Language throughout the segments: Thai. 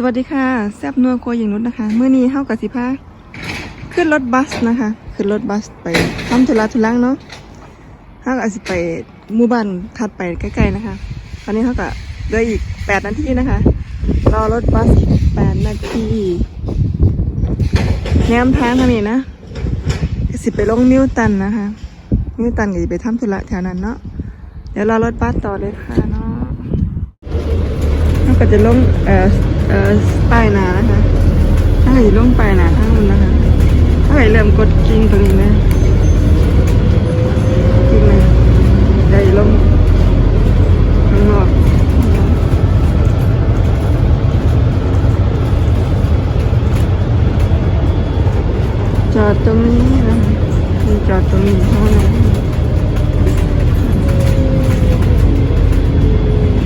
สวัสดีค่ะ แซบนัวโครัวหญิงนุชนะคะเมื่อนี้เฮากับสิพาขึ้นรถบัสนะคะ ขึ้นรถบัสไปทำธุระทุลังเนาะเฮากับสิไปหมู่บ้านถัดไปใกล้ๆนะคะ ตอนนี้เฮากับเหลืออีกแปดนาทีนะคะรอรถบัสแปดนาทีแนมทางทางนี้นะสิไปลงนิวตันนะคะ นิวตันก็จะไปทำธุระแถวนั้นเนาะเดี๋ยวรอรถบัสต่อเลยค่ะเนาะมันก็จะลงเอ่อ เออป้ายหนานะคะถ้าใครลงป้ายหนาทั้งนั้นนะคะ ถ้าใครเริ่มกดกิ่งตรงนี้นะกิ่งเลยใหญ่ลงข้างนอกจอดตรงนี้นะมีจอดตรงนี้เท่านั้น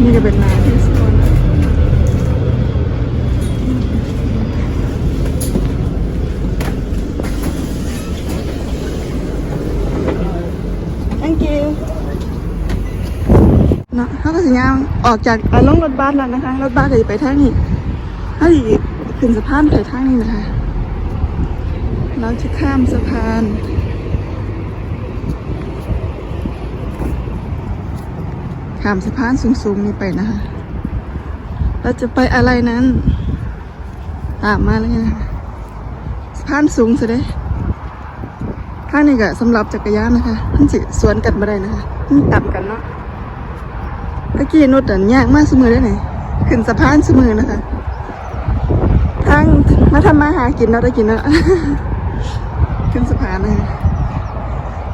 นี่ก็เป็นนาที่สวนนะ thank you เนาะเขาก็สัญญางออกจากลงรถบัสแล้วนะคะ รถบัสก็จะไปทางนี้ถ้าอีกขึ้นสะพานไปทางนี้นะคะ เราจะข้ามสะพานข้ามสะพานสูงๆนี้ไปนะคะ เราจะไปอะไรนั้นตามมาเลยนะคะสะพานสูงสุดเลยข้างนี้ก็สำหรับจักรยานนะคะมันสิสวนกันมาได้นะคะมันต่ำกันเนาะ ตะกี้นุดอันยากมากสมือได้ไหนขึ้นสะพานสมือนะคะทางมาทำมาหากินเนาะได้กินเนาะขึ้นสะพานนะคะ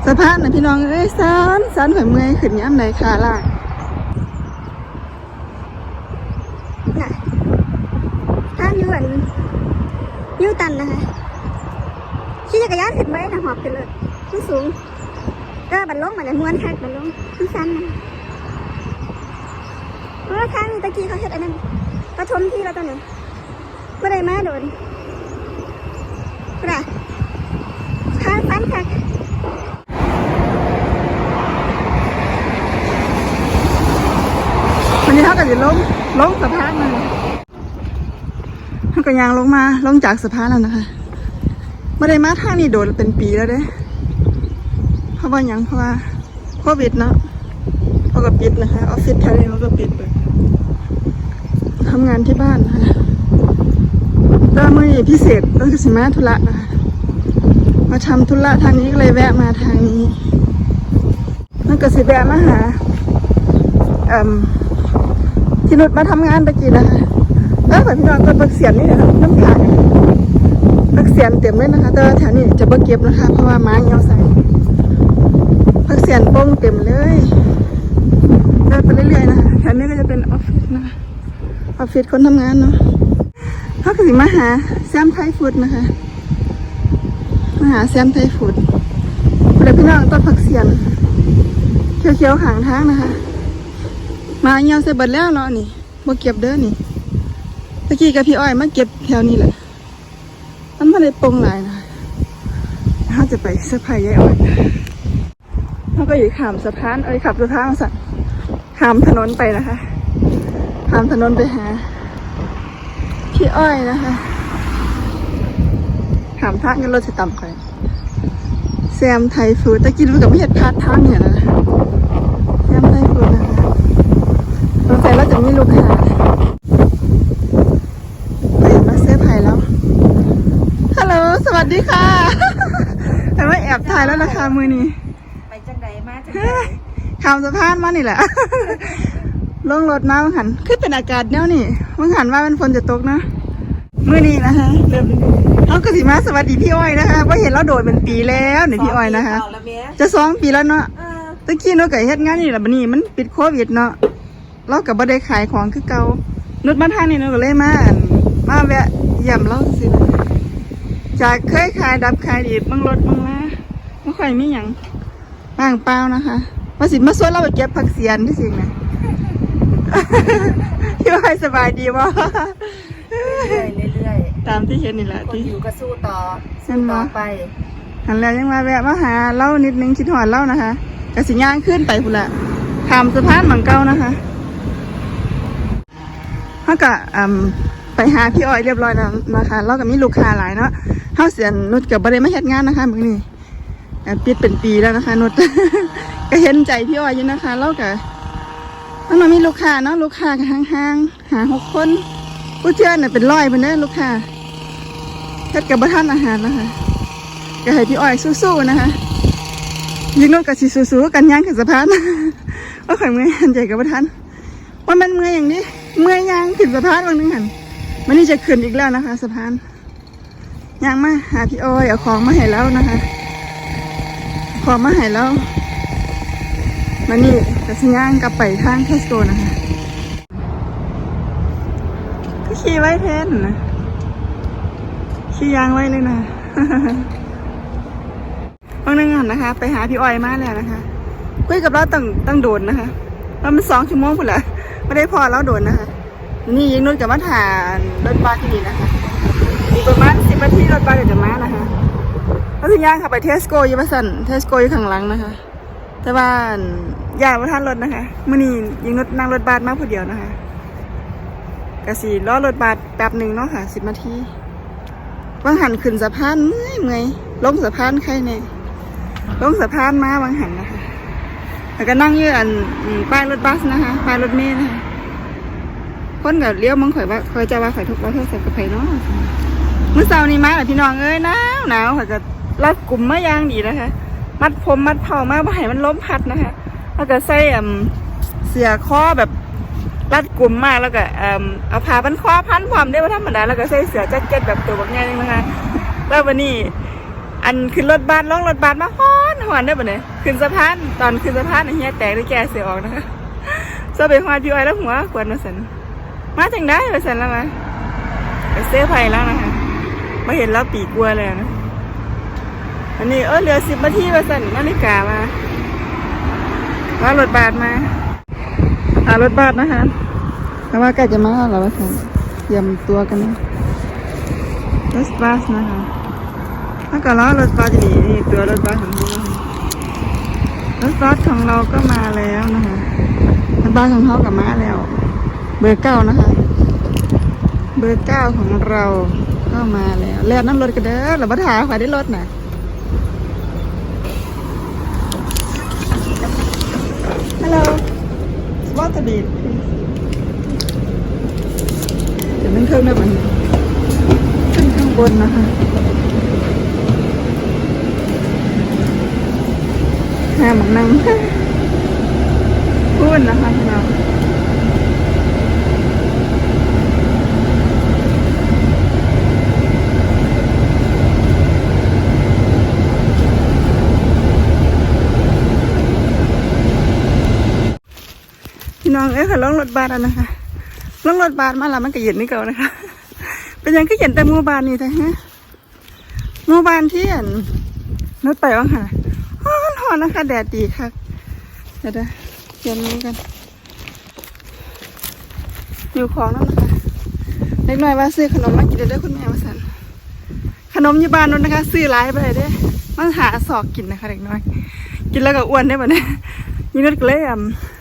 สะพานนะพี่น้องเอ้ยสันสันข่อยเมื่อยขึ้นย้ำไหนขาล่ะทางอยู่อันยูตันนะคะขี่จักรยานขึ้นไปนะหอบขึ้นเลยมันสูงก็บันลงมาเลยม้วนคักบันลงมันสั้นนะ เพราะว่าทางนี้ตะกี้เขาเฮ็ดอันนั้นปฐมที่เราตอนนั้นไม่ได้มาโดนกระทางสั้นคักวันนี้เขาก็จะลงลงสะพานมาเขาก็ยางลงมาลงจากสะพานแล้วนะคะไม่ได้มาทางนี้โดนเป็นปีแล้วเด้เพราะว่ายังเพราะว่าโควิดเนาะเขาก็ปิดนะคะออฟฟิศแถวนี้เขาก็ปิดไป ทำงานที่บ้านนะคะก็มื่อนี้พิเศษก็คือสิมาธุระนะคะมาทำธุระทางนี้ก็เลยแวะมาทางนี้แล้วก็สิแวะมาหาเอ่มที่นุชมาทำงานตะกี้นะคะแล้วฝ่ายพี่น้องก็ปักเสียนนี่นะคะน้ำขางปักเสียนเต็มเลยนะคะ แต่ว่าแถวนี้จะบ่เก็บนะคะ เพราะว่าไม้เงาใส่ปักเสียนโป้งเต็มเลยเดินไปเรื่อยๆนะคะแถวนี้ก็จะเป็นออฟฟิศนะคะ ออฟฟิศคนทำงานเนาะเขาก็สิมาหาแซมไทยฟูดนะคะมาหาแซมไทยฟูดเดี๋ยพี่น้องต้นผักเสียนเขียวๆหางทางนะคะ มาเหี่ยวใส่เบิดแล้วเนาะนี่บ่เก็บเด้อนี่ตะกี้กับพี่อ้อยมาเก็บแถวนี้แหละมันไม่ได้ปรงหลายนะเขาจะไปเสื้อผ้ายายอ้อยเขาก็อยู่ขามสะพานเอ้ยขับสะพานมาสั่นขามถนนไปนะคะามถนนไปหา พี่อ้อยนะคะข้ามทางกันรถจะต่ำไปแซมไทยฟูดตะกี้รู้กับไม่เห็นพาดทางเนี่ยนะแซมไทยฟูดนะคะสงสัยเราจะมีลูกค้าเปิดมาเสื้อร์ไผ่แล้ว ฮัลโหล สวัสดีค่ะแต่ว่าแอบถ่ายแล้วราคามือนี้ ไปจังใดมาจังใดข้ามสะพานมานี่แหละ ลงรถมาบังหันคือเป็นอากาศแนวนี่บังหันว่าเป็นฝนจะตกนะมือนี้นะคะเริ่มเอากระสีมาสวัสดีพี่อ้อยนะคะว่าเห็นเราโดดเป็นปีแล้วเนี่ยพี่อ้อยนะคะเอาละเมียจะสองปีแล้วเนาะเออตะกี้เนาะก็เฮ็ดงานนี่แหละบัดนี้มันปิดโควิดเนาะเราก็บ่ได้ขายของคือเก่านุดมาทางนี้เนาะก็เลยมาอั่นมาแวะเยี่ยมเราสินะจากเคยขายดับขายดีบางรถบางลาบ่ค่อยมีหยังว่างเปล่านะคะว่าสิมาสวนเราไปเก็บผักเสียนที่สิงนะ พี่ว่าสบายดีบ่เรื่อยๆเรื่อยตามที่เห็นนี่แหละๆคนที่ อยู่ก็สู้ต่อเห็สู้นไหมต่อไปหันแล้วยังมาแวะมาหาเล่านิดนึงคิดหอดเล่านะคะกสิย่างขึ้นไปพุ่นละข้ามสะพานหมังเก้านะคะเขากะอืมไปหาพี่อ้อยเรียบร้อยแล้วนะคะเราก็มีลูกค้าหลายเนาะเฮาเสียนนุชกับบริมาเฮ็ดงานนะคะมื้อนี้อ่าปิดเป็นปีแล้วนะคะนุช ก็เห็นใจพี่อ้อยอยู่นะคะเราก็ มันมามีลูกค้าเนาะลูกค้าก็ห่างๆหาหกคนผู้เชื่อน่ะเป็นร้อยเพิ่นเด้ลูกค้าเฮ็ดกับบ่ทันอาหารนะคะก็ให้พี่อ้อยสู้ๆนะคะยิงนุชก็สิสู้ๆกันย่างขึ้นสะพานว่าข่อยเมื่อยหันใจกับบ่ทันว่ามันเมื่อยอย่างนี้ เมื่อยย่างขึ้นสะพานบางนึงหันมันนี่จะขึ้นอีกแล้วนะคะ สะพานย่างมาหาพี่อ้อยเอาของมาให้แล้วนะคะ ของมาให้แล้วมานี่ กระสิย่างกลับไปทางเทสโกนะคะก็ขี่ไว้แทนนะขี่ยางไว้เลยนะบางนึงหันนะคะ ไปหาพี่อ้อยมาแล้วนะคะ คุยกับเราตั้งตั้งโดนนะคะเรามันสองชั่วโมงพุ่นละไม่ได้พอเราโดนนะคะ นี่ยิงนุ่นกับมาถานรถบัสที่นี่นะคะอีกประมาณสิบนาทีรถบัสเดี๋ยวจะมานะคะแล้วถึงย่างขับไปเทสโกอยูบัสันเทสโกอยู่ข้างหลังนะคะ แต่ว่า ย่างมาท่านรถนะคะมื่อนี้ยิงนุ่นนั่งรถบัสมาผู้เดียวนะคะกะสีล้อรถบัสแป๊บหนึ่งเนาะค่ะสิบนาทีวางหันขึ้นสะพานเมื่อยเมื่อยลงสะพานใครเนี่ยลงสะพานมาวางหันนะคะแล้วก็นั่งยืนอันป้ายรถบัสนะคะป้ายรถเมล์นะคะคนกับเลี้ยวมังข่อยว่าข่อยจะว่าข่อยทุกข์ว่าโทษใส่กับไผเนาะเมื่อเช้านี้มาแล้วพี่น้องเอ้ยหนาวหนาวข่อยก็รัดกลุ่มมาอย่างดีนะคะ มัดผมมัดเผามาบ่ให้มันล้มพัดนะคะ แล้วก็ใส่เสียคอแบบรัดกลุ่มมากแล้วก็เอาผ้าพันคอพันพร้อมได้ว่าธรรมดาแล้วก็ใส่เสื้อแจ็คเก็ตแบบตัวแบบใหญ่นึงนะคะแล้ววันนี้ อันขึ้นรถบัสล่องรถบัสมาฮ้อนหอนได้ปะเนี่ยขึ้นสะพานตอนขึ้นสะพานเฮียแตกได้แก่เสียออกนะคะจะไปฮอดพี่อ้อยแล้วหัวขวดมาสันมาจังได้ไปสันแล้วมาไปเสื้อไผ่แล้วนะคะมาเห็นแล้วปีกลัวเลยนะอันนี้เออเหลือสิบนาทีไปสันนาฬิกามา ว่ารถบาสมาหารถบาสนะคะเพราะว่าใกล้จะมาแล้วว่าสันเตรียมตัวกันนะรถบัสนะคะถ้าก็ล้อรถบัสจะดีนี่ตัวรถบัสของเรารถบัสของเราก็มาแล้วนะคะรถบัสของเขากับมาแล้ว เบอร์เก้านะคะ เบอร์เก้าของเราก็มาแล้วแล้วน้ำรถกันเด้อหรือว่าถาขวาได้รถน่ะ ลโหลสวัสดีเดี๋ยวมันเครื่องได้ไหมขึ้นข้างบนนะคะ ห้ามนั่ง พูดนะคะพี่น้อง องเอ้ยค่ะล่องรถบัสแล้วนะคะลองรถบัสมาแล้วมันก็เย็นนี่เก่านะคะ เป็นยังก็เย็นแต่หมู่บ้านนี่แต่ฮะหมู่บ้านที่อันรถไปว่างค่ะฮ้อนหอนนะคะแดดดีค่ะเดี๋ยวเดี๋ยวเย็นนี้กัน อยู่ของนั่นนะคะเล็กน้อยว่าซื้อขนมมากินเด้คุณแม่มาสันขนมอยู่บ้านนั่นนะคะ ซื้อหลายไปเลยเด้มันหาสอกกินนะคะเด็กน้อย กินแล้วก็อ้วนได้ปะเนี่ยยีนุดก็เลยอ่ำ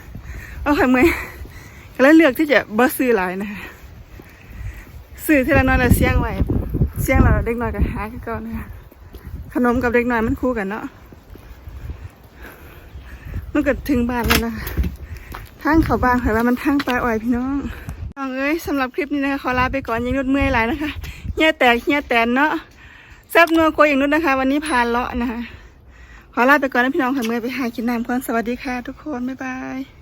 เอาไข่เมยก็เลยเลือกที่จะบ่ซื้อหลายนะคะซื้อทีละน้อยแล้วเสี่ยงไว้เสี่ยงแล้วเด็กน้อยก็หากันก่อนนะคะขนมกับเด็กน้อยมันคู่กันเนาะมันเก็ถึงบ้านแล้วนะคะทางเขาบ้านข่อยว่ามันทางปลาอ้อยพี่น้องน้องเอ้ยสำหรับคลิปนี้นะคะขอลาไปก่อนยิงนุดเมื่อยหลายนะคะเหี้ยแตกเหี้ยแตนเนาะแซ่บนัวกลัวอย่างนุดนะคะ วันนี้พานเลาะนะคะขอลาไปก่อนนะพี่น้องค่ะเมื่อยไปหากินน้ำก่อนสวัสดีค่ะ ทุกคนบ๊ายบาย